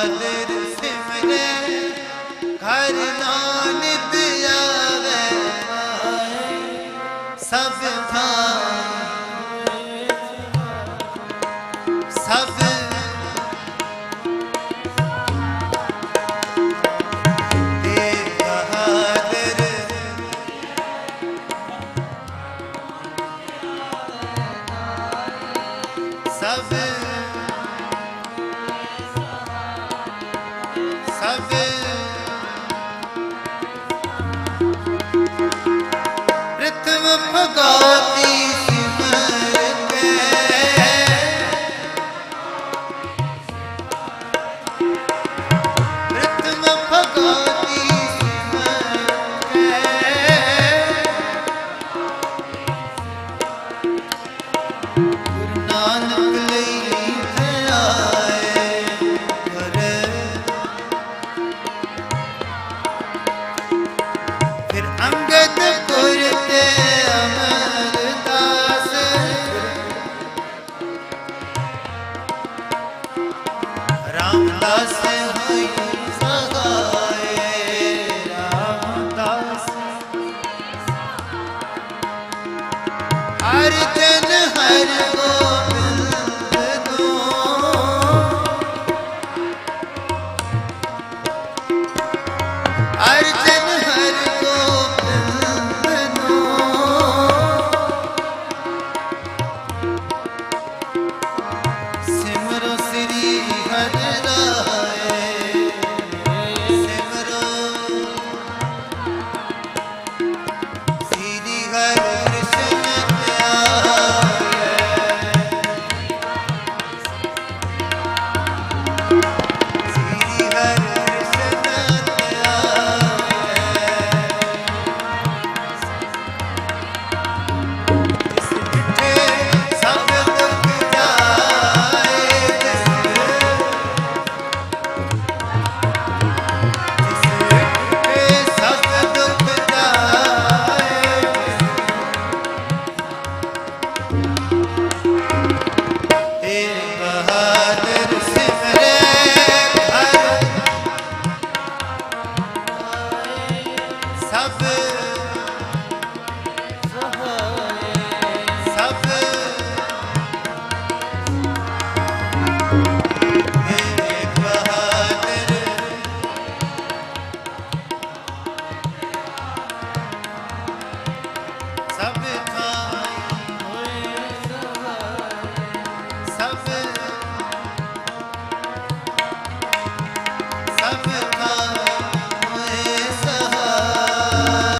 ਬਹਾਦਰ ਸਿਮਰੇ ਘਰ ਨਾਨਿਤ ਆਵੇ। ਸਭ ਥਾਂ। ਸਭ ਸਭ ਪ੍ਰਥਮ ਭਗਾਤੀ ਹਰ ਜਨ ਹਰ ਗੋਬਿੰਦ